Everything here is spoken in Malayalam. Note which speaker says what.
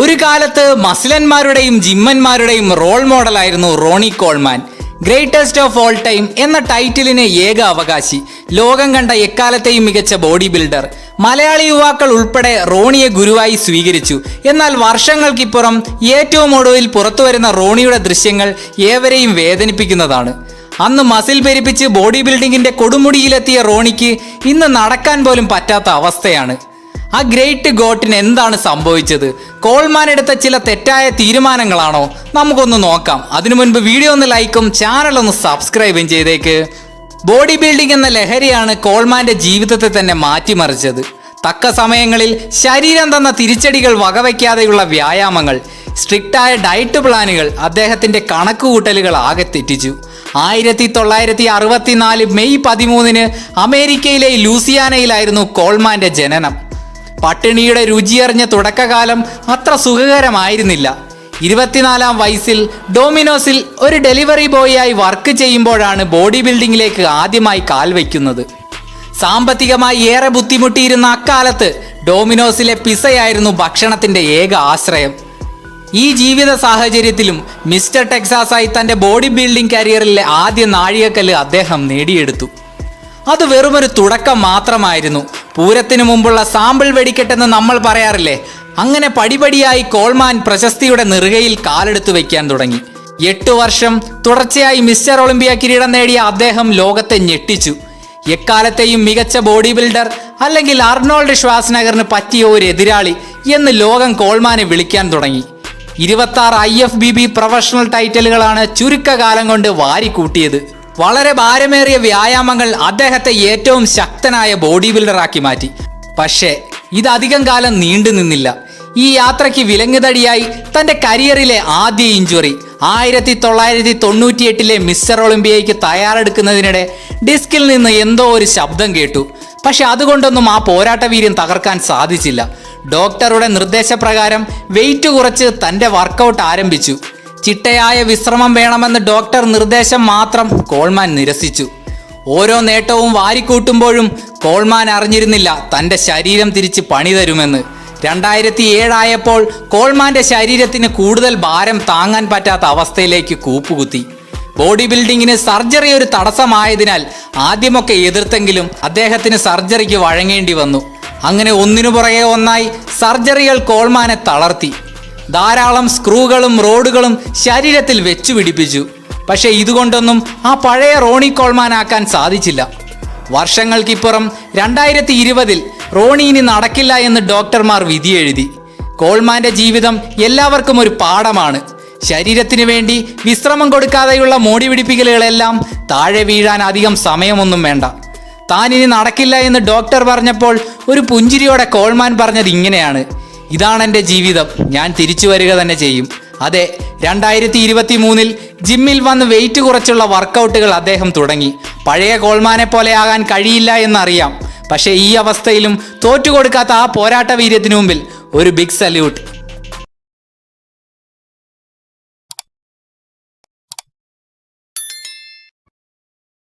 Speaker 1: ഒരു കാലത്ത് മസിലന്മാരുടെയും ജിമ്മന്മാരുടെയും role മോഡലായിരുന്നു Ronnie Coleman. Greatest of all time എന്ന ടൈറ്റിലിന് ഏക അവകാശി. ലോകം കണ്ട എക്കാലത്തെയും മികച്ച ബോഡി ബിൽഡർ മലയാളി യുവാക്കൾ ഉൾപ്പെടെ റോണിയെ ഗുരുവായി സ്വീകരിച്ചു. എന്നാൽ വർഷങ്ങൾക്കിപ്പുറം ഏറ്റവും ഒടുവിൽ പുറത്തുവരുന്ന റോണിയുടെ ദൃശ്യങ്ങൾ ഏവരെയും വേദനിപ്പിക്കുന്നതാണ്. അന്ന് മസിൽ പെരിപ്പിച്ച് ബോഡി ബിൽഡിങ്ങിന്റെ കൊടുമുടിയിലെത്തിയ റോണിക്ക് ഇന്ന് നടക്കാൻ പോലും പറ്റാത്ത അവസ്ഥയാണ്. ആ ഗ്രേറ്റ് ഗോട്ടിന് എന്താണ് സംഭവിച്ചത്? കോൾമാൻ എടുത്ത ചില തെറ്റായ തീരുമാനങ്ങളാണോ? നമുക്കൊന്ന് നോക്കാം. അതിനു മുൻപ് വീഡിയോ ഒന്ന് ലൈക്കും ചാനൽ ഒന്ന് സബ്സ്ക്രൈബും ചെയ്തേക്ക്. ബോഡി ബിൽഡിംഗ് എന്ന ലഹരിയാണ് കോൾമാന്റെ ജീവിതത്തെ തന്നെ മാറ്റിമറിച്ചത്. തക്ക സമയങ്ങളിൽ ശരീരം തന്ന തിരിച്ചടികൾ വകവയ്ക്കാതെയുള്ള വ്യായാമങ്ങൾ സ്ട്രിക്റ്റായ ഡയറ്റ് പ്ലാനുകൾ അദ്ദേഹത്തിന്റെ കണക്കുകൂട്ടലുകൾ ആകെ തെറ്റിച്ചു. ആയിരത്തി തൊള്ളായിരത്തി അറുപത്തിനാല് മെയ് പതിമൂന്നിന് അമേരിക്കയിലെ ലൂസിയാനയിലായിരുന്നു കോൾമാന്റെ ജനനം. പട്ടിണിയുടെ രുചിയറിഞ്ഞ തുടക്കകാലം അത്ര സുഖകരമായിരുന്നില്ല. ഇരുപത്തിനാലാം വയസ്സിൽ ഡോമിനോസിൽ ഒരു ഡെലിവറി ബോയിയായി വർക്ക് ചെയ്യുമ്പോഴാണ് ബോഡി ബിൽഡിങ്ങിലേക്ക് ആദ്യമായി കാൽ വയ്ക്കുന്നത്. സാമ്പത്തികമായി ഏറെ ബുദ്ധിമുട്ടിയിരുന്ന അക്കാലത്ത് ഡോമിനോസിലെ പിസയായിരുന്നു ഭക്ഷണത്തിന്റെ ഏക ആശ്രയം. ഈ ജീവിത സാഹചര്യത്തിലും മിസ്റ്റർ ടെക്സാസായി തന്റെ ബോഡി ബിൽഡിംഗ് കരിയറിലെ ആദ്യ നാഴികക്കല്ല് അദ്ദേഹം നേടിയെടുത്തു. അത് വെറുമൊരു തുടക്കം മാത്രമായിരുന്നു. പൂരത്തിനു മുമ്പുള്ള സാമ്പിൾ വെടിക്കെട്ടെന്ന് നമ്മൾ പറയാറില്ലേ? അങ്ങനെ പടിപടിയായി കോൾമാൻ പ്രശസ്തിയുടെ നെറുകയിൽ കാലെടുത്തു വയ്ക്കാൻ തുടങ്ങി. എട്ടു വർഷം തുടർച്ചയായി മിസ്റ്റർ ഒളിമ്പിയ കിരീടം നേടിയ അദ്ദേഹം ലോകത്തെ ഞെട്ടിച്ചു. എക്കാലത്തെയും മികച്ച ബോഡി ബിൽഡർ അല്ലെങ്കിൽ അർണോൾഡ് ശ്വാസ്നഗറിന് പറ്റിയ ഒരു എതിരാളി എന്ന് ലോകം കോൾമാനെ വിളിക്കാൻ തുടങ്ങി. ഇരുപത്തി ആറ് I F B B professional ടൈറ്റിലുകളാണ് ചുരുക്കകാലം കൊണ്ട് വാരിക്കൂട്ടിയത്. വളരെ ഭാരമേറിയ വ്യായാമങ്ങൾ അദ്ദേഹത്തെ ഏറ്റവും ശക്തനായ ബോഡി ബിൽഡറാക്കി മാറ്റി. പക്ഷേ ഇതധികം കാലം നീണ്ടു നിന്നില്ല. ഈ യാത്രയ്ക്ക് വിലങ്ങുതടിയായി തന്റെ കരിയറിലെ ആദ്യ ഇഞ്ചുറി ആയിരത്തി തൊള്ളായിരത്തി തൊണ്ണൂറ്റി എട്ടിലെ മിസ്റ്റർ ഒളിമ്പിയയ്ക്ക് തയ്യാറെടുക്കുന്നതിനിടെ ഡിസ്കിൽ നിന്ന് എന്തോ ഒരു ശബ്ദം കേട്ടു. പക്ഷെ അതുകൊണ്ടൊന്നും ആ പോരാട്ട വീര്യം തകർക്കാൻ സാധിച്ചില്ല. ഡോക്ടറുടെ നിർദ്ദേശപ്രകാരം വെയിറ്റ് കുറച്ച് തന്റെ വർക്കൗട്ട് ആരംഭിച്ചു. ചിട്ടയായ വിശ്രമം വേണമെന്ന് ഡോക്ടർ നിർദ്ദേശം മാത്രം കോൾമാൻ നിരസിച്ചു. ഓരോ നേട്ടവും വാരിക്കൂട്ടുമ്പോഴും കോൾമാൻ അറിഞ്ഞിരുന്നില്ല തന്റെ ശരീരം തിരിച്ച് പണി തരുമെന്ന്. രണ്ടായിരത്തി ഏഴായപ്പോൾ കോൾമാന്റെ ശരീരത്തിന് കൂടുതൽ ഭാരം താങ്ങാൻ പറ്റാത്ത അവസ്ഥയിലേക്ക് കൂപ്പുകുത്തി. ബോഡി ബിൽഡിങ്ങിന് സർജറി ഒരു തടസ്സമായതിനാൽ ആദ്യമൊക്കെ എതിർത്തെങ്കിലും അദ്ദേഹത്തിന് സർജറിക്ക് വഴങ്ങേണ്ടി വന്നു. അങ്ങനെ ഒന്നിനു പുറകെ ഒന്നായി സർജറികൾ കോൾമാനെ തളർത്തി. ധാരാളം സ്ക്രൂകളും റോഡുകളും ശരീരത്തിൽ വെച്ചു പിടിപ്പിച്ചു പക്ഷേ ഇതുകൊണ്ടൊന്നും ആ പഴയ റോണി കോൾമാനാക്കാൻ സാധിച്ചില്ല. വർഷങ്ങൾക്കിപ്പുറം രണ്ടായിരത്തി ഇരുപതിൽ റോണി ഇനി നടക്കില്ല എന്ന് ഡോക്ടർമാർ വിധിയെഴുതി. കോൾമാന്റെ ജീവിതം എല്ലാവർക്കും ഒരു പാഠമാണ്. ശരീരത്തിനു വേണ്ടി വിശ്രമം കൊടുക്കാതെയുള്ള മോടി പിടിപ്പിക്കലുകളെല്ലാം താഴെ വീഴാൻ അധികം സമയമൊന്നും വേണ്ട. താൻ ഇനി നടക്കില്ല എന്ന് ഡോക്ടർ പറഞ്ഞപ്പോൾ ഒരു പുഞ്ചിരിയോടെ കോൾമാൻ പറഞ്ഞത് ഇങ്ങനെയാണ്. ഇതാണ് എന്റെ ജീവിതം. ഞാൻ തിരിച്ചു വരിക തന്നെ ചെയ്യും. അതെ രണ്ടായിരത്തി ഇരുപത്തി മൂന്നിൽ ജിമ്മിൽ വന്ന് വെയിറ്റ് കുറച്ചുള്ള വർക്കൗട്ടുകൾ അദ്ദേഹം തുടങ്ങി. പഴയ ഗോൾമാനെ പോലെ ആകാൻ കഴിയില്ല എന്നറിയാം. പക്ഷേ ഈ അവസ്ഥയിലും തോറ്റുകൊടുക്കാത്ത ആ പോരാട്ട വീര്യത്തിനു മുമ്പിൽ ഒരു ബിഗ് സല്യൂട്ട്